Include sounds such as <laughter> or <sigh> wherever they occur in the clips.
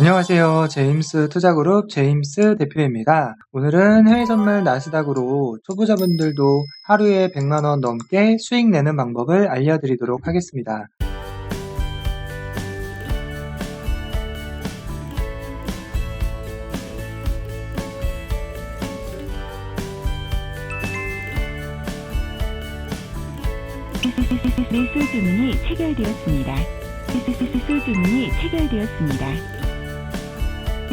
안녕하세요. 제임스 투자그룹 제임스 대표입니다. 오늘은 해외 선물 나스닥으로 초보자분들도 하루에 100만원 넘게 수익 내는 방법을 알려드리도록 하겠습니다. 매수 주문이 체결되었습니다. 매수 주문이 체결되었습니다.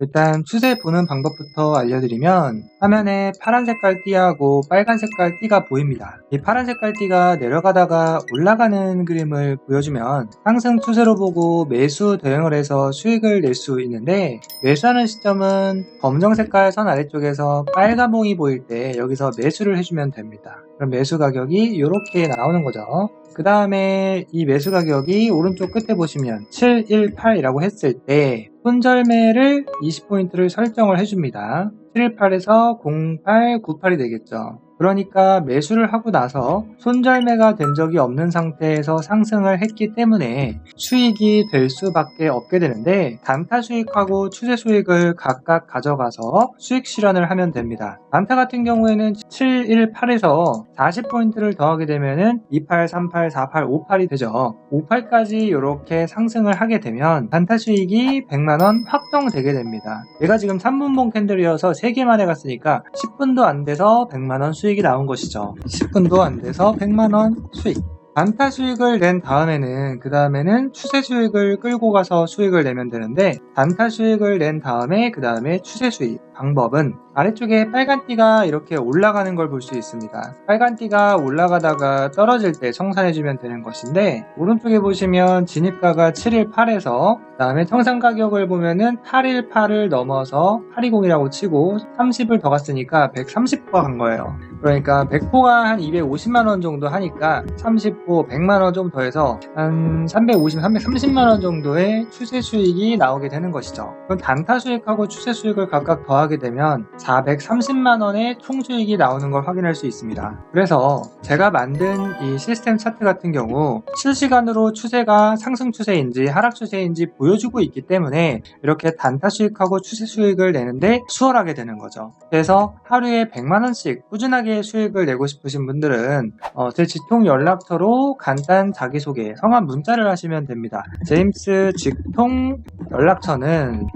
일단 추세 보는 방법부터 알려드리면 화면에 파란 색깔 띠하고 빨간 색깔 띠가 보입니다. 이 파란 색깔 띠가 내려가다가 올라가는 그림을 보여주면 상승 추세로 보고 매수 대응을 해서 수익을 낼 수 있는데 매수하는 시점은 검정 색깔 선 아래쪽에서 빨간 봉이 보일 때 여기서 매수를 해주면 됩니다. 그럼 매수 가격이 이렇게 나오는 거죠. 그 다음에 이 매수 가격이 오른쪽 끝에 보시면 718이라고 했을 때 손절매를 20포인트를 설정을 해줍니다. 718에서 0898이 되겠죠. 그러니까 매수를 하고 나서 손절매가 된 적이 없는 상태에서 상승을 했기 때문에 수익이 될 수밖에 없게 되는데 단타 수익하고 추세 수익을 각각 가져가서 수익 실현을 하면 됩니다. 단타 같은 경우에는 718에서 40포인트를 더하게 되면은 28, 38, 48, 58이 되죠. 58까지 이렇게 상승을 하게 되면 단타 수익이 100만원 확정되게 됩니다. 얘가 지금 3분봉 캔들이어서 3개 만에 갔으니까 10분도 안 돼서 100만원 수익 이 나온 것이죠. 10분도 안 돼서 100만원 수익. 단타 수익을 낸 다음에는 그 다음에는 추세 수익을 끌고 가서 수익을 내면 되는데 단타 수익을 낸 다음에 그 다음에 추세 수익 방법은 아래쪽에 빨간 띠가 이렇게 올라가는 걸 볼 수 있습니다. 빨간 띠가 올라가다가 떨어질 때 청산해주면 되는 것인데 오른쪽에 보시면 진입가가 718에서 그 다음에 청산 가격을 보면은 818을 넘어서 820이라고 치고 30을 더 갔으니까 130호 간 거예요. 그러니까 100호가 한 250만원 정도 하니까 30호 100만원 좀 더해서 한 350, 330만원 정도의 추세 수익이 나오게 되는 것이죠. 그럼 단타 수익하고 추세 수익을 각각 더하 게 되면 430만원의 총수익이 나오는 걸 확인할 수 있습니다. 그래서 제가 만든 이 시스템 차트 같은 경우 실시간으로 추세가 상승 추세인지 하락 추세인지 보여주고 있기 때문에 이렇게 단타 수익하고 추세 수익을 내는데 수월하게 되는 거죠. 그래서 하루에 100만원씩 꾸준하게 수익을 내고 싶으신 분들은 어, 제 직통 연락처로 간단 자기소개, 성함 문자를 하시면 됩니다. 제임스 직통 연락처는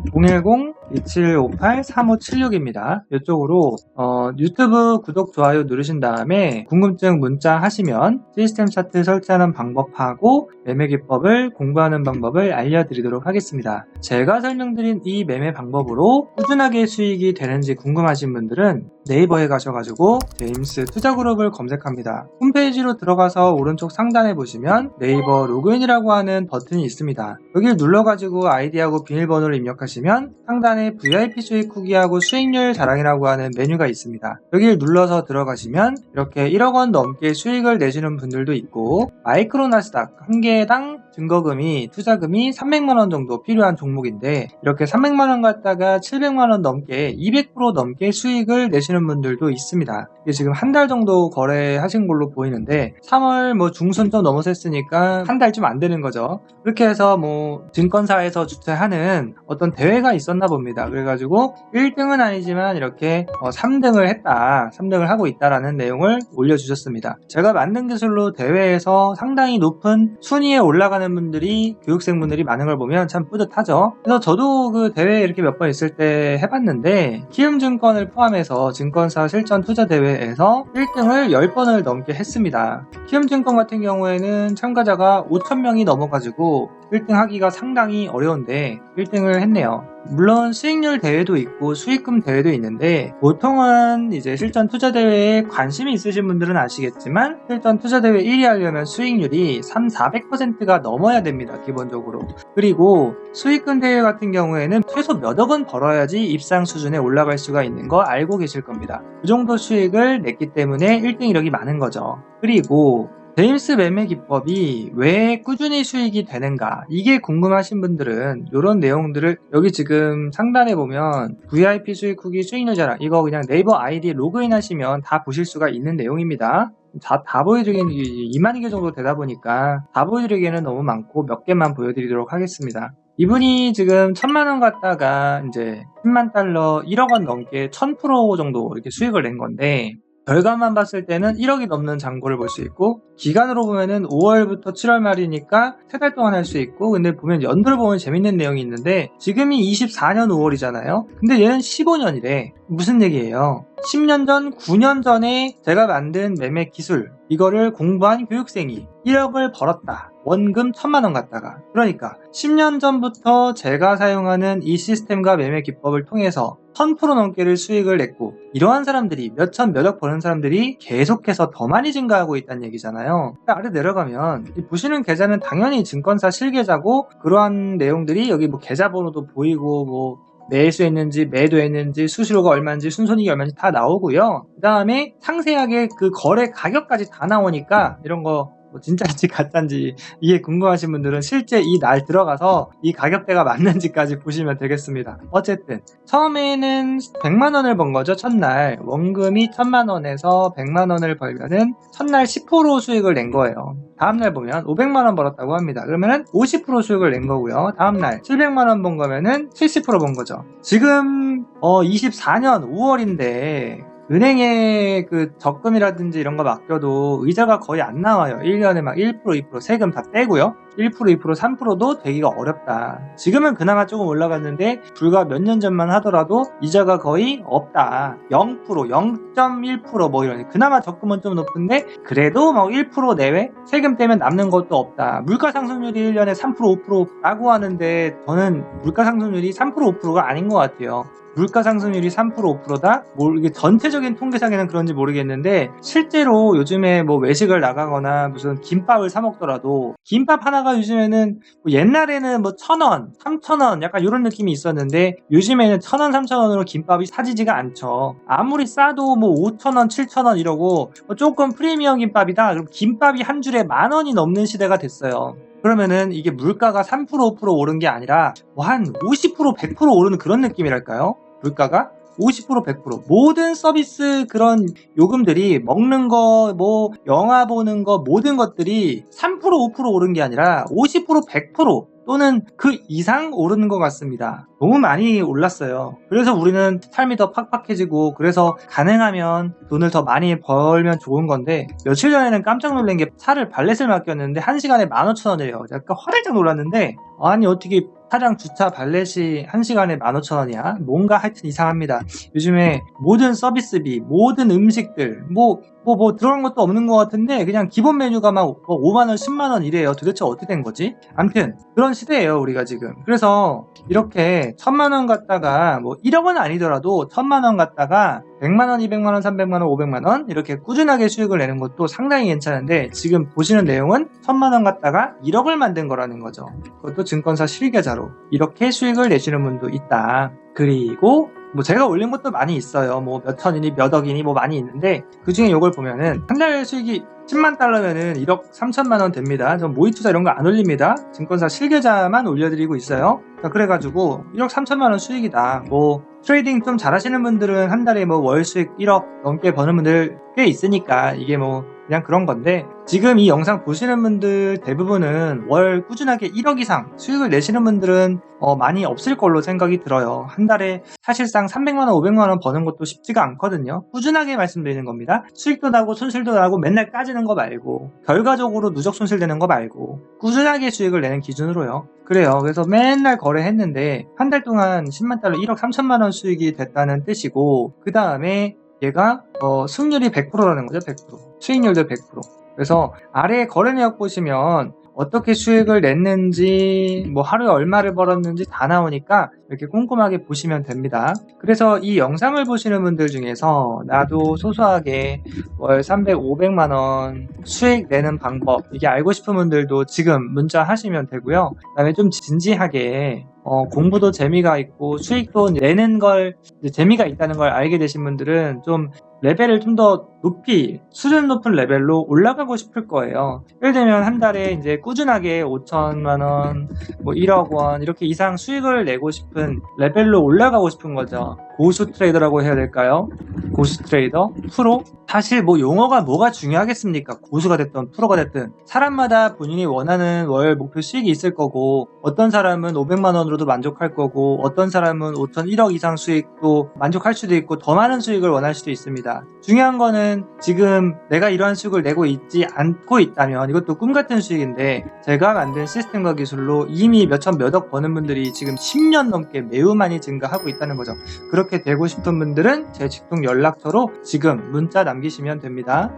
010-2758-3576입니다. 이쪽으로 어, 유튜브 구독, 좋아요 누르신 다음에 궁금증 문자 하시면 시스템 차트 설치하는 방법하고 매매 기법을 공부하는 방법을 알려드리도록 하겠습니다. 제가 설명드린 이 매매 방법으로 꾸준하게 수익이 되는지 궁금하신 분들은 네이버에 가셔가지고 제임스 투자그룹을 검색합니다. 홈페이지로 들어가서 오른쪽 상단에 보시면 네이버 로그인이라고 하는 버튼이 있습니다. 여기를 눌러가지고 아이디하고 비밀번호를 입력하시면 상단에 VIP 수익 후기하고 수익률 자랑이라고 하는 메뉴가 있습니다. 여기를 눌러서 들어가시면 이렇게 1억 원 넘게 수익을 내시는 분들도 있고 마이크로 나스닥 한 개당 증거금이 투자금이 300만 원 정도 필요한 종목인데 이렇게 300만 원 갖다가 700만 원 넘게 200% 넘게 수익을 내시는 분들도 있습니다. 이게 지금 한 달 정도 거래하신 걸로 보이는데 3월 뭐 중순 좀 넘어섰으니까 한 달쯤 안 되는 거죠. 그렇게 해서 뭐 증권사에서 주최하는 어떤 대회가 있었나 봅니다. 그래가지고 1등은 아니지만 이렇게 3등을 했다, 3등을 하고 있다라는 내용을 올려주셨습니다. 제가 만든 기술로 대회에서 상당히 높은 순위에 올라가는 분들이 교육생분들이 많은 걸 보면 참 뿌듯하죠. 그래서 저도 그 대회 이렇게 몇 번 있을 때 해봤는데 키움증권을 포함해서 증 권사 실전 투자 대회에서 1등을 10번을 넘게 했습니다. 키움증권 같은 경우에는 참가자가 5천명이 넘어가지고 1등 하기가 상당히 어려운데 1등을 했네요. 물론 수익률 대회도 있고 수익금 대회도 있는데 보통은 이제 실전 투자 대회에 관심이 있으신 분들은 아시겠지만 실전 투자 대회 1위 하려면 수익률이 3, 400%가 넘어야 됩니다. 기본적으로. 그리고 수익금 대회 같은 경우에는 최소 몇억 원 벌어야지 입상 수준에 올라갈 수가 있는 거 알고 계실 겁니다. 그 정도 수익을 냈기 때문에 1등 이력이 많은 거죠. 그리고 제임스 매매 기법이 왜 꾸준히 수익이 되는가 이게 궁금하신 분들은 이런 내용들을 여기 지금 상단에 보면 VIP 수익 후기 수익률 자랑 이거 그냥 네이버 아이디 로그인 하시면 다 보실 수가 있는 내용입니다. 다, 다 보여드리기는 2만 개 정도 되다 보니까 다 보여드리기에는 너무 많고 몇 개만 보여드리도록 하겠습니다. 이분이 지금 천만 원 갖다가 이제 10만 달러 1억 원 넘게 1000% 정도 이렇게 수익을 낸 건데 결과만 봤을 때는 1억이 넘는 잔고를 볼 수 있고 기간으로 보면은 5월부터 7월 말이니까 3달 동안 할 수 있고 근데 보면 연도를 보면 재밌는 내용이 있는데 지금이 24년 5월이잖아요? 근데 얘는 15년이래. 무슨 얘기예요? 10년 전 9년 전에 제가 만든 매매 기술 이거를 공부한 교육생이 1억을 벌었다 원금 1000만 원 갖다가 그러니까 10년 전부터 제가 사용하는 이 시스템과 매매 기법을 통해서 1000% 넘게를 수익을 냈고 이러한 사람들이 몇천 몇억 버는 사람들이 계속해서 더 많이 증가하고 있다는 얘기잖아요. 아래 내려가면 이 보시는 계좌는 당연히 증권사 실계좌고 그러한 내용들이 여기 뭐 계좌번호도 보이고 뭐 매수했는지 매도했는지 수수료가 얼마인지 순손익이 얼마인지 다 나오고요. 그 다음에 상세하게 그 거래 가격까지 다 나오니까 이런 거 뭐 진짜인지 <laughs> 가짜인지 이게 궁금하신 분들은 실제 이 날 들어가서 이 가격대가 맞는지까지 보시면 되겠습니다. 어쨌든 처음에는 100만 원을 번 거죠. 첫날 원금이 1000만 원에서 100만 원을 벌면은 첫날 10% 수익을 낸 거예요. 다음날 보면 500만 원 벌었다고 합니다. 그러면은 50% 수익을 낸 거고요. 다음날 700만 원 번 거면은 70%번 거죠. 지금 어 24년 5월인데 은행에 그 적금이라든지 이런 거 맡겨도 의자가 거의 안 나와요. 1년에 막 1%, 2% 세금 다 떼고요. 1%, 2%, 3%도 되기가 어렵다. 지금은 그나마 조금 올라갔는데 불과 몇 년 전만 하더라도 이자가 거의 없다. 0%, 0.1%뭐 이런 그나마 적금은 좀 높은데 그래도 막1% 내외 세금 떼면 남는 것도 없다. 물가 상승률이 1년에 3%, 5%라고 하는데 저는 물가 상승률이 3%, 5%가 아닌 것 같아요. 물가 상승률이 3% 5%다? 뭐 이게 전체적인 통계상에는 그런지 모르겠는데 실제로 요즘에 뭐 외식을 나가거나 무슨 김밥을 사 먹더라도 김밥 하나가 요즘에는 뭐 옛날에는 뭐 천 원, 삼천 원 약간 이런 느낌이 있었는데 요즘에는 천 원, 삼천 원으로 김밥이 사지지가 않죠. 아무리 싸도 뭐 오천 원, 칠천 원 이러고 뭐 조금 프리미엄 김밥이다. 그럼 김밥이 한 줄에 만 원이 넘는 시대가 됐어요. 그러면은 이게 물가가 3% 5% 오른 게 아니라 뭐 한 50% 100% 오르는 그런 느낌이랄까요? 물가가 50% 100% 모든 서비스 그런 요금들이 먹는 거 뭐 영화 보는 거 모든 것들이 3% 5% 오른 게 아니라 50% 100% 또는 그 이상 오르는 것 같습니다. 너무 많이 올랐어요. 그래서 우리는 삶이 더 팍팍해지고 그래서 가능하면 돈을 더 많이 벌면 좋은 건데 며칠 전에는 깜짝 놀란 게 차를 발렛을 맡겼는데 1시간에 15,000원이에요. 약간 화들짝 놀랐는데 아니 어떻게 차량 주차 발렛이 1시간에 15,000원이야? 뭔가 하여튼 이상합니다. 요즘에 모든 서비스비, 모든 음식들, 뭐, 뭐, 뭐, 들어간 것도 없는 것 같은데, 그냥 기본 메뉴가 막 5만원, 10만원 이래요. 도대체 어떻게 된 거지? 암튼, 그런 시대예요, 우리가 지금. 그래서, 이렇게, 천만원 갖다가, 뭐, 1억은 아니더라도, 천만원 갖다가, 100만원, 200만원, 300만원, 500만원, 이렇게 꾸준하게 수익을 내는 것도 상당히 괜찮은데, 지금 보시는 내용은, 천만원 갖다가 1억을 만든 거라는 거죠. 그것도 증권사 실계좌로. 이렇게 수익을 내시는 분도 있다. 그리고, 뭐 제가 올린 것도 많이 있어요. 뭐 몇 천이니 몇 억이니 뭐 많이 있는데 그 중에 이걸 보면은 한 달 수익이 10만 달러면은 1억 3천만 원 됩니다. 전 모의 투자 이런 거 안 올립니다. 증권사 실계좌만 올려드리고 있어요. 그러니까 그래가지고 1억 3천만 원 수익이다. 뭐 트레이딩 좀 잘하시는 분들은 한 달에 뭐 월 수익 1억 넘게 버는 분들 꽤 있으니까 이게 뭐 그냥 그런 건데 지금 이 영상 보시는 분들 대부분은 월 꾸준하게 1억 이상 수익을 내시는 분들은 어, 많이 없을 걸로 생각이 들어요. 한 달에 사실상 300만원, 500만원 버는 것도 쉽지가 않거든요. 꾸준하게 말씀드리는 겁니다. 수익도 나고 손실도 나고 맨날 까지는 거 말고 결과적으로 누적 손실되는 거 말고 꾸준하게 수익을 내는 기준으로요. 그래요. 그래서 맨날 거래했는데 한 달 동안 10만 달러 1억 3천만 원 수익이 됐다는 뜻이고 그 다음에 얘가 어, 승률이 100%라는 거죠. 100%. 수익률도 100%. 그래서 아래 거래 내역 보시면 어떻게 수익을 냈는지 뭐 하루에 얼마를 벌었는지 다 나오니까 이렇게 꼼꼼하게 보시면 됩니다. 그래서 이 영상을 보시는 분들 중에서 나도 소소하게 월 300, 500만 원 수익 내는 방법 이게 알고 싶은 분들도 지금 문자 하시면 되고요. 그다음에 좀 진지하게 어, 공부도 재미가 있고 수익도 내는 걸 재미가 있다는 걸 알게 되신 분들은 좀 레벨을 좀더 높이 수준 높은 레벨로 올라가고 싶을 거예요. 예를 들면 한 달에 이제 꾸준하게 5천만 원, 뭐 1억 원 이렇게 이상 수익을 내고 싶은 레벨로 올라가고 싶은 거죠. 고수 트레이더라고 해야 될까요? 고수 트레이더, 프로. 사실 뭐 용어가 뭐가 중요하겠습니까? 고수가 됐든 프로가 됐든 사람마다 본인이 원하는 월 목표 수익이 있을 거고 어떤 사람은 500만 원으로도 만족할 거고 어떤 사람은 5천 1억 이상 수익도 만족할 수도 있고 더 많은 수익을 원할 수도 있습니다. 중요한 거는 지금 내가 이러한 수익을 내고 있지 않고 있다면 이것도 꿈 같은 수익인데 제가 만든 시스템과 기술로 이미 몇천 몇억 버는 분들이 지금 10년 넘게 매우 많이 증가하고 있다는 거죠. 그렇게 되고 싶은 분들은 제 직통 연락처로 지금 문자 남기시면 됩니다.